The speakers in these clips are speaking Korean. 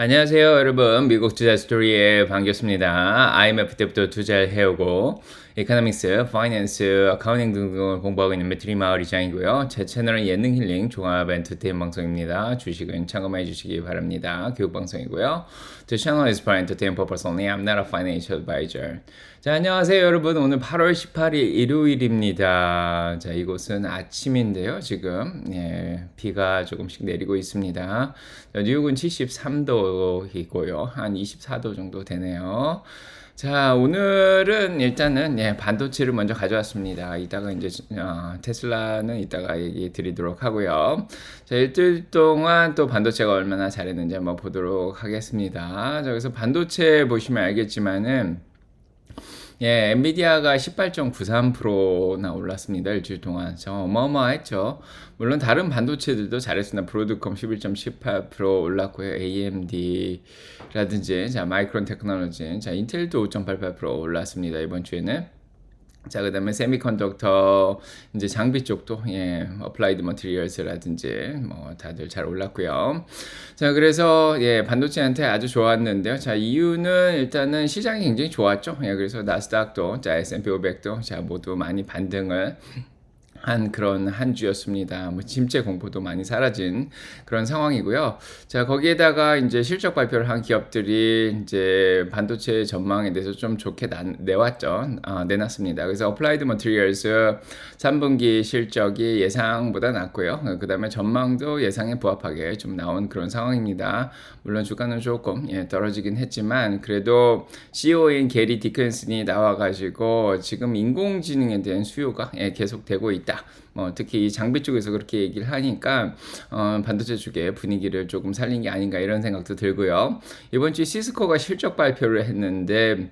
안녕하세요, 여러분. 미국 투자 스토리에 반갑습니다. IMF 때부터 투자를 해오고, 에코노믹스, 파이낸스, 아카운팅 등등을 공부하고 있는 매트리 마을 이장이고요. 제 채널은 예능 힐링 종합 엔터테인 방송입니다. 주식은 참고해 주시기 바랍니다. 교육 방송이고요. The channel is for entertainment purpose only. I'm not a financial advisor. 자, 안녕하세요, 여러분. 오늘 8월 18일 일요일입니다. 자, 이곳은 아침인데요, 지금. 예, 비가 조금씩 내리고 있습니다. 자, 뉴욕은 73도이고요. 한 24도 정도 되네요. 자, 오늘은 일단은 예, 반도체를 먼저 가져왔습니다. 이따가 이제 어, 테슬라는 이따가 얘기 드리도록 하고요. 자, 일주일 동안 또 반도체가 얼마나 잘했는지 한번 보도록 하겠습니다. 자, 그래서 반도체 보시면 알겠지만은 예, 엔비디아가 18.93%나 올랐습니다. 일주일 동안. 저 어마어마했죠. 물론 다른 반도체들도 잘했습니다. 브로드컴 11.18% 올랐고요. AMD라든지, 자, 마이크론 테크놀로지, 자, 인텔도 5.88% 올랐습니다. 이번 주에는. 자, 그 다음에 세미컨덕터, 이제 장비 쪽도, 예, 어플라이드 머티리얼스라든지, 뭐, 다들 잘 올랐고요. 자, 그래서, 예, 반도체한테 아주 좋았는데요. 자, 이유는 일단은 시장이 굉장히 좋았죠. 예, 그래서 나스닥도, 자, S&P 500도, 자, 모두 많이 반등을 한 그런 한 주였습니다. 뭐 침체 공포도 많이 사라진 그런 상황이고요. 자 거기에다가 이제 실적 발표를 한 기업들이 이제 반도체 전망에 대해서 좀 좋게 나, 내왔죠. 아, 내놨습니다. 그래서 어플라이드 머티리얼스 3분기 실적이 예상보다 낮고요. 그 다음에 전망도 예상에 부합하게 좀 나온 그런 상황입니다. 물론 주가는 조금 예, 떨어지긴 했지만 그래도 CEO인 게리 디켄슨이 나와 가지고 지금 인공지능에 대한 수요가 예, 계속되고 있다. 뭐 특히 이 장비 쪽에서 그렇게 얘기를 하니까 어, 반도체 쪽의 분위기를 조금 살린 게 아닌가 이런 생각도 들고요. 이번 주 시스코가 실적 발표를 했는데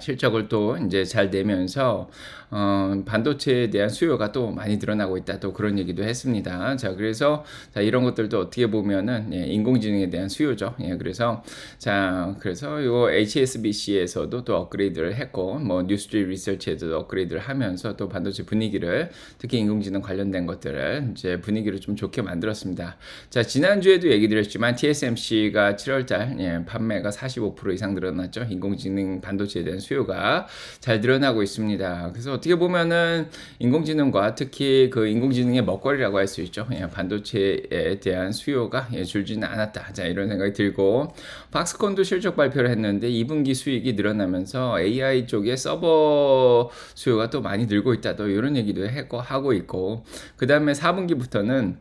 실적을 또 이제 잘 내면서 어, 반도체에 대한 수요가 또 많이 늘어나고 있다. 또 그런 얘기도 했습니다. 자, 그래서 자, 이런 것들도 어떻게 보면은 예, 인공지능에 대한 수요죠. 예, 그래서 자, 그래서 요 HSBC에서도 또 업그레이드를 했고 뭐 뉴스트리 리서치에도 업그레이드를 하면서 또 반도체 분위기를 특히 인공지능 관련된 것들을 이제 분위기를 좀 좋게 만들었습니다. 자, 지난 주에도 얘기 드렸지만 TSMC가 7월 달 예, 판매가 45% 이상 늘어났죠. 인공지능 반도체에 대한 수요가 잘 늘어나고 있습니다. 그래서 어떻게 보면은 인공지능과 특히 그 인공지능의 먹거리라고 할 수 있죠. 예, 반도체에 대한 수요가 예, 줄지는 않았다. 자, 이런 생각이 들고 박스콘도 실적 발표를 했는데 2분기 수익이 늘어나면서 AI 쪽에 서버 수요가 또 많이 늘고 있다. 또 이런 얘기도 하고 있고 그 다음에 4분기부터는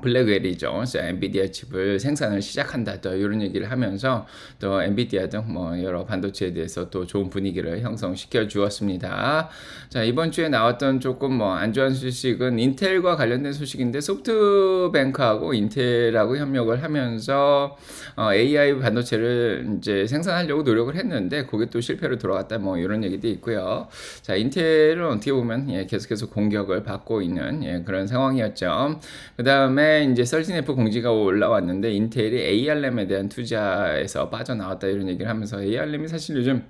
블랙웰이죠. 엔비디아 칩을 생산을 시작한다. 또 이런 얘기를 하면서 또 엔비디아 등 뭐 여러 반도체에 대해서 또 좋은 분위기를 형성시켜 주었습니다. 자, 이번 주에 나왔던 조금 뭐 안 좋은 소식은 인텔과 관련된 소식인데 소프트뱅크하고 인텔하고 협력을 하면서 어, AI 반도체를 이제 생산하려고 노력을 했는데 그게 또 실패로 돌아갔다 뭐 이런 얘기도 있고요. 자, 인텔은 어떻게 보면 예, 계속해서 공격을 받고 있는 예, 그런 상황이었죠. 그다음에 다음에 이제 썰진F 공지가 올라왔는데 인텔이 ARM에 대한 투자에서 빠져나왔다 이런 얘기를 하면서 ARM이 사실 요즘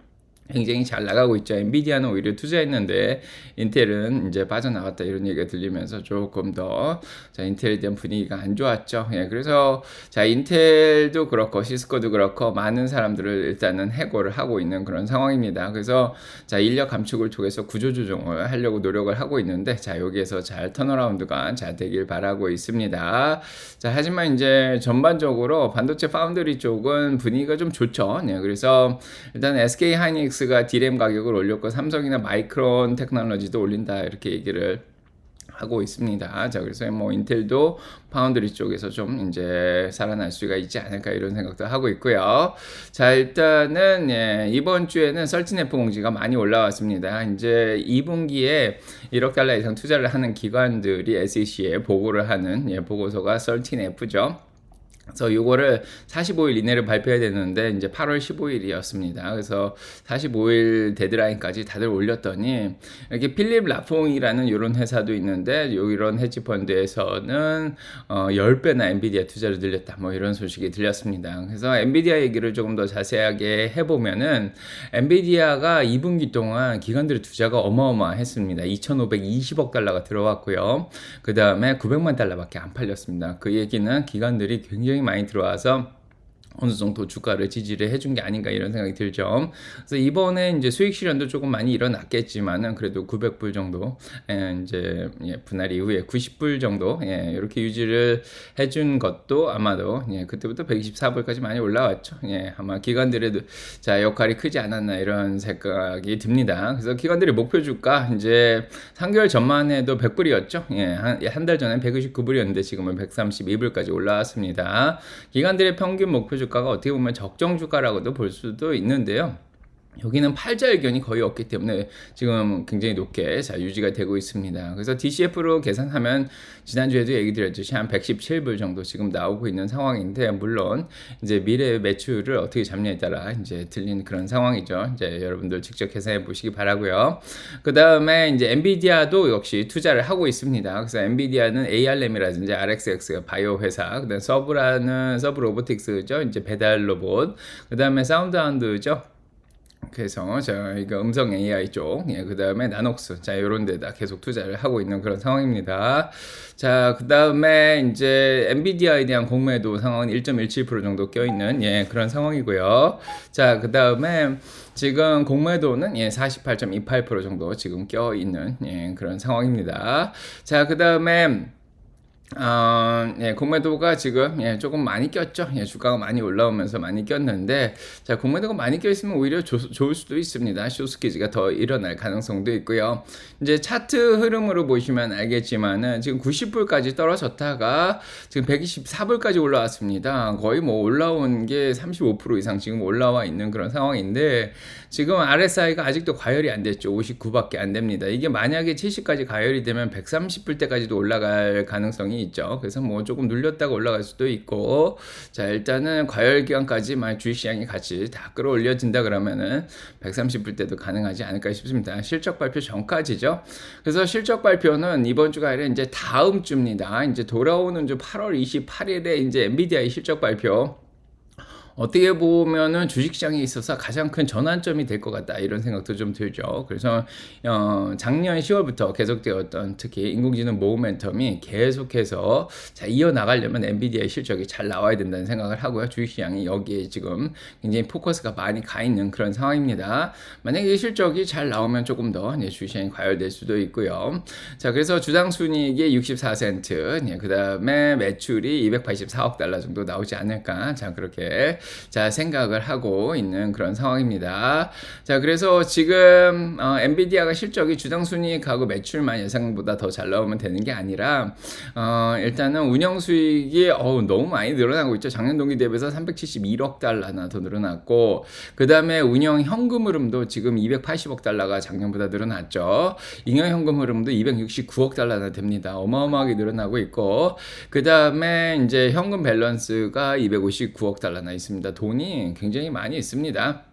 굉장히 잘 나가고 있죠. 엔비디아는 오히려 투자했는데 인텔은 이제 빠져나갔다 이런 얘기가 들리면서 조금 더 자, 인텔에 대한 분위기가 안 좋았죠. 예, 그래서 자, 인텔도 그렇고 시스코도 그렇고 많은 사람들을 일단은 해고를 하고 있는 그런 상황입니다. 그래서 자, 인력 감축을 통해서 구조 조정을 하려고 노력을 하고 있는데 자, 여기에서 잘 턴어라운드가 잘 되길 바라고 있습니다. 자, 하지만 이제 전반적으로 반도체 파운드리 쪽은 분위기가 좀 좋죠. 예, 그래서 일단 SK 하이닉스 하이닉스가 디램 가격을 올렸고 삼성이나 마이크론 테크놀로지도 올린다 이렇게 얘기를 하고 있습니다. 자, 그래서 뭐 인텔도 파운드리 쪽에서 좀 이제 살아날 수가 있지 않을까 이런 생각도 하고 있고요. 자, 일단은 예, 이번 주에는 설진F 공지가 많이 올라왔습니다. 이제 2분기에 1억 달러 이상 투자를 하는 기관들이 SEC에 보고를 하는 예, 보고서가 설진F죠. 그래서 요거를 45일 이내로 발표해야 되는데 이제 8월 15일이었습니다. 그래서 45일 데드라인까지 다들 올렸더니 이렇게 필립 라퐁이라는 이런 회사도 있는데 요 이런 헤지 펀드에서는 어 10배나 엔비디아 투자를 늘렸다. 뭐 이런 소식이 들렸습니다. 그래서 엔비디아 얘기를 조금 더 자세하게 해 보면은 엔비디아가 2분기 동안 기관들의 투자가 어마어마했습니다. 2,520억 달러가 들어왔고요. 그다음에 900만 달러밖에 안 팔렸습니다. 그 얘기는 기관들이 굉장히 굉장히 많이 들어와서 어느 정도 주가를 지지를 해준 게 아닌가 이런 생각이 들죠. 그래서 이번에 이제 수익 실현도 조금 많이 일어났겠지만은 그래도 900불 정도 예, 이제 예, 분할 이후에 90불 정도 예, 이렇게 유지를 해준 것도 아마도 예, 그때부터 124불까지 많이 올라왔죠. 예, 아마 기관들의 자 역할이 크지 않았나 이런 생각이 듭니다. 그래서 기관들의 목표 주가 이제 3개월 전만 해도 100불이었죠. 예, 한달 전에 129불이었는데 지금은 132불까지 올라왔습니다. 기관들의 평균 목표 주가가 어떻게 보면 적정 주가라고도 볼 수도 있는데요. 여기는 팔자 의견이 거의 없기 때문에 지금 굉장히 높게 자, 유지가 되고 있습니다. 그래서 DCF로 계산하면 지난주에도 얘기 드렸듯이 한 117불 정도 지금 나오고 있는 상황인데 물론 이제 미래 매출을 어떻게 잡냐에 따라 이제 들리는 그런 상황이죠. 이제 여러분들 직접 계산해 보시기 바라고요. 그 다음에 이제 엔비디아도 역시 투자를 하고 있습니다. 그래서 엔비디아는 ARM이라든지 RXX가 바이오 회사, 그다음 서브라는 서브 로보틱스죠. 이제 배달 로봇, 그 다음에 사운드하운드죠. 그래서 저희가 음성 AI 쪽, 예, 그 다음에 나녹스, 자, 요런 데다 계속 투자를 하고 있는 그런 상황입니다. 자, 그 다음에 이제 엔비디아에 대한 공매도 상황은 1.17% 정도 껴있는, 예, 그런 상황이고요. 자, 그 다음에 지금 공매도는 예, 48.28% 정도 지금 껴있는, 예, 그런 상황입니다. 자, 그 다음에 어, 예, 공매도가 지금 예, 조금 많이 꼈죠. 예, 주가가 많이 올라오면서 많이 꼈는데 자, 공매도가 많이 껴 있으면 오히려 조, 좋을 수도 있습니다. 쇼스키즈가 더 일어날 가능성도 있고요. 이제 차트 흐름으로 보시면 알겠지만은 지금 90불까지 떨어졌다가 지금 124불까지 올라왔습니다. 거의 뭐 올라온 게 35% 이상 지금 올라와 있는 그런 상황인데 지금 RSI가 아직도 과열이 안 됐죠. 59밖에 안 됩니다. 이게 만약에 70까지 과열이 되면 130불 때까지도 올라갈 가능성이 있죠. 그래서 뭐 조금 눌렸다가 올라갈 수도 있고 자 일단은 과열 기간까지 만약 주식시장이 같이 다 끌어올려진다 그러면은 130불 때도 가능하지 않을까 싶습니다. 실적 발표 전까지죠. 그래서 실적 발표는 이번 주가 아니라 이제 다음 주입니다. 이제 돌아오는 주 8월 28일에 이제 엔비디아의 실적 발표 어떻게 보면은 주식시장에 있어서 가장 큰 전환점이 될 것 같다 이런 생각도 좀 들죠. 그래서 어, 작년 10월부터 계속되었던 특히 인공지능 모멘텀이 계속해서 자, 이어 나가려면 엔비디아의 실적이 잘 나와야 된다는 생각을 하고요. 주식시장이 여기에 지금 굉장히 포커스가 많이 가 있는 그런 상황입니다. 만약에 실적이 잘 나오면 조금 더 네, 주식시장이 과열될 수도 있고요. 자, 그래서 주당 순이익이 64센트, 네, 그 다음에 매출이 284억 달러 정도 나오지 않을까. 자, 그렇게 자 생각을 하고 있는 그런 상황입니다. 자 그래서 지금 어, 엔비디아가 실적이 주당 순이익하고 매출만 예상보다 더 잘 나오면 되는 게 아니라 어, 일단은 운영 수익이 어우, 너무 많이 늘어나고 있죠. 작년 동기 대비해서 371억 달러나 더 늘어났고 그 다음에 운영 현금 흐름도 지금 280억 달러가 작년보다 늘어났죠. 잉여 현금 흐름도 269억 달러나 됩니다. 어마어마하게 늘어나고 있고 그 다음에 이제 현금 밸런스가 259억 달러나 있습니다. 있습니다. 돈이 굉장히 많이 있습니다.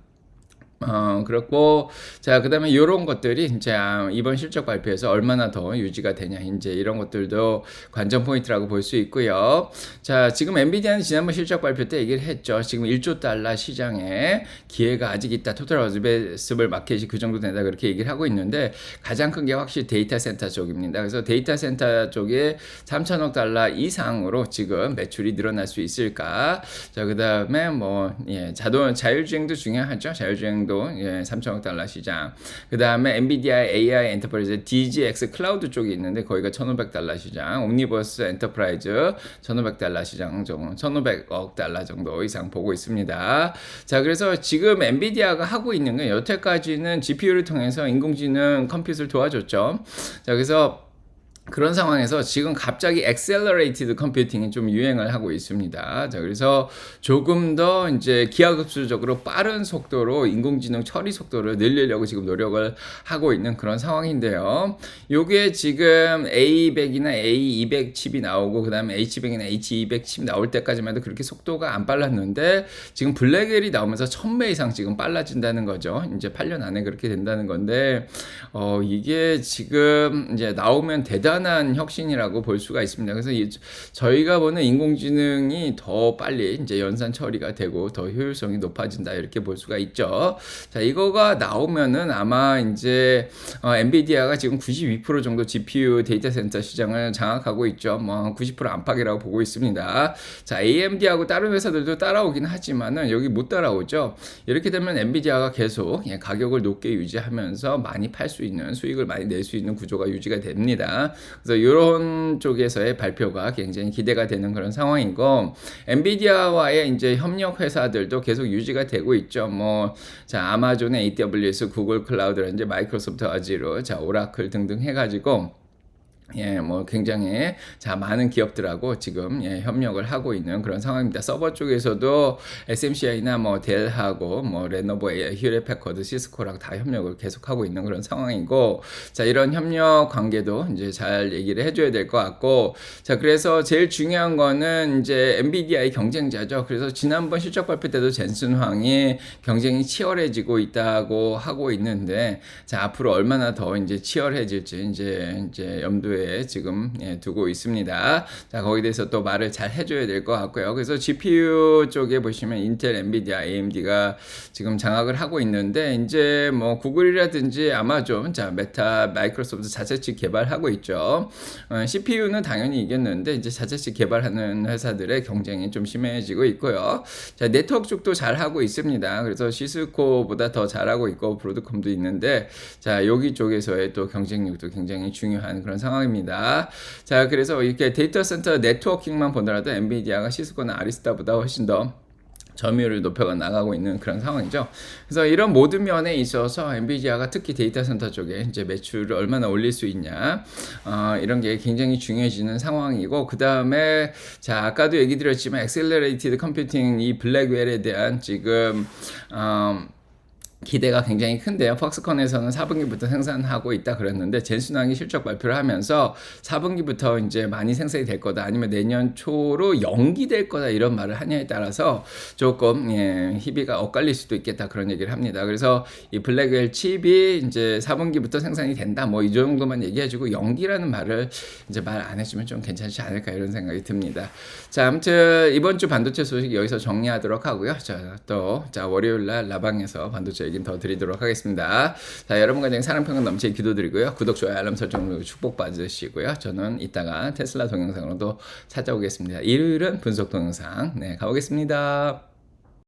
어, 그렇고, 자, 그 다음에 이런 것들이 이제 이번 실적 발표에서 얼마나 더 유지가 되냐, 이제 이런 것들도 관전 포인트라고 볼 수 있고요. 자, 지금 엔비디아는 지난번 실적 발표 때 얘기를 했죠. 지금 1조 달러 시장에 기회가 아직 있다. 토탈 어드베스블 마켓이 그 정도 된다. 그렇게 얘기를 하고 있는데 가장 큰 게 확실히 데이터 센터 쪽입니다. 그래서 데이터 센터 쪽에 3천억 달러 이상으로 지금 매출이 늘어날 수 있을까. 자, 그 다음에 뭐, 예, 자동, 자율주행도 중요하죠. 자율주행 정도 예, 3천억 달러 시장. 그 다음에 엔비디아 AI 엔터프라이즈 DGX 클라우드 쪽이 있는데 거기가 1,500달러 시장. 옴니버스 엔터프라이즈 1,500달러 시장 정도, 1,500억 달러 정도 이상 보고 있습니다. 자, 그래서 지금 엔비디아가 하고 있는 건 여태까지는 GPU를 통해서 인공지능 컴퓨터를 도와줬죠. 자, 그래서 그런 상황에서 지금 갑자기 accelerated computing이 좀 유행을 하고 있습니다. 자, 그래서 조금 더 이제 기하급수적으로 빠른 속도로 인공지능 처리 속도를 늘리려고 지금 노력을 하고 있는 그런 상황인데요. 요게 지금 A100이나 A200 칩이 나오고 그다음에 H100이나 H200 칩 나올 때까지만 해도 그렇게 속도가 안 빨랐는데 지금 블랙엘이 나오면서 1000배 이상 지금 빨라진다는 거죠. 이제 8년 안에 그렇게 된다는 건데 어 이게 지금 이제 나오면 대단 대단한 혁신이라고 볼 수가 있습니다. 그래서 이, 저희가 보는 인공지능이 더 빨리 이제 연산 처리가 되고 더 효율성이 높아진다 이렇게 볼 수가 있죠. 자, 이거가 나오면은 아마 이제 어, 엔비디아가 지금 92% 정도 GPU 데이터 센터 시장을 장악하고 있죠. 뭐 90% 안팎이라고 보고 있습니다. 자, AMD하고 다른 회사들도 따라오긴 하지만은 여기 못 따라오죠. 이렇게 되면 엔비디아가 계속 예, 가격을 높게 유지하면서 많이 팔 수 있는 수익을 많이 낼 수 있는 구조가 유지가 됩니다. 그래서 이런 쪽에서의 발표가 굉장히 기대가 되는 그런 상황이고 엔비디아와의 이제 협력 회사들도 계속 유지가 되고 있죠. 뭐 자, 아마존의 AWS, 구글 클라우드라든지 마이크로소프트 아지로, 자, 오라클 등등 해 가지고 예, 뭐 굉장히 자 많은 기업들하고 지금 예, 협력을 하고 있는 그런 상황입니다. 서버 쪽에서도 SMCI나 뭐 델하고 뭐 레노버, 휴레 패커드, 시스코랑 다 협력을 계속하고 있는 그런 상황이고 자 이런 협력 관계도 이제 잘 얘기를 해줘야 될 것 같고 자 그래서 제일 중요한 거는 이제 엔비디아의 경쟁자죠. 그래서 지난번 실적 발표 때도 젠슨 황이 경쟁이 치열해지고 있다고 하고 있는데 자 앞으로 얼마나 더 이제 치열해질지 이제 이제 염두에 지금 예, 두고 있습니다. 자, 거기에 대해서 또 말을 잘 해줘야 될 것 같고요. 그래서 GPU 쪽에 보시면 인텔, 엔비디아, AMD가 지금 장악을 하고 있는데 이제 뭐 구글이라든지 아마존, 자, 메타, 마이크로소프트 자체측 개발하고 있죠. 어, CPU는 당연히 이겼는데 이제 자체측 개발하는 회사들의 경쟁이 좀 심해지고 있고요. 자, 네트워크 쪽도 잘 하고 있습니다. 그래서 시스코보다 더 잘하고 있고 브로드컴도 있는데 자, 여기 쪽에서의 또 경쟁력도 굉장히 중요한 그런 상황입니다. 입니다. 자, 그래서 이렇게 데이터 센터 네트워킹만 보더라도 엔비디아가 시스코나 아리스타보다 훨씬 더 점유율을 높여가 나가고 있는 그런 상황이죠. 그래서 이런 모든 면에 있어서 엔비디아가 특히 데이터 센터 쪽에 이제 매출을 얼마나 올릴 수 있냐, 어, 이런 게 굉장히 중요해지는 상황이고, 그 다음에, 자, 아까도 얘기 드렸지만, 엑셀러레이티드 컴퓨팅 이 블랙웰에 대한 지금, 어, 기대가 굉장히 큰데요. 퍽스컨에서는 4분기부터 생산하고 있다 그랬는데 젠순항이 실적 발표를 하면서 4분기부터 이제 많이 생산이 될 거다 아니면 내년 초로 연기될 거다 이런 말을 하냐에 따라서 조금 예, 희비가 엇갈릴 수도 있겠다 그런 얘기를 합니다. 그래서 이 블랙웰 칩이 이제 4분기부터 생산이 된다 뭐 이 정도만 얘기해주고 연기라는 말을 이제 말 안 해주면 좀 괜찮지 않을까 이런 생각이 듭니다. 자 아무튼 이번 주 반도체 소식 여기서 정리하도록 하고요. 자또자 월요일 날 라방에서 반도체 얘기 더 드리도록 하겠습니다. 자, 여러분 간장 사랑 평은 넘치게 기도드리고요. 구독, 좋아요, 알람 설정 누르고 축복 받으시고요. 저는 이따가 테슬라 동영상으로도 찾아오겠습니다. 일요일은 분석 동영상 네, 가보겠습니다.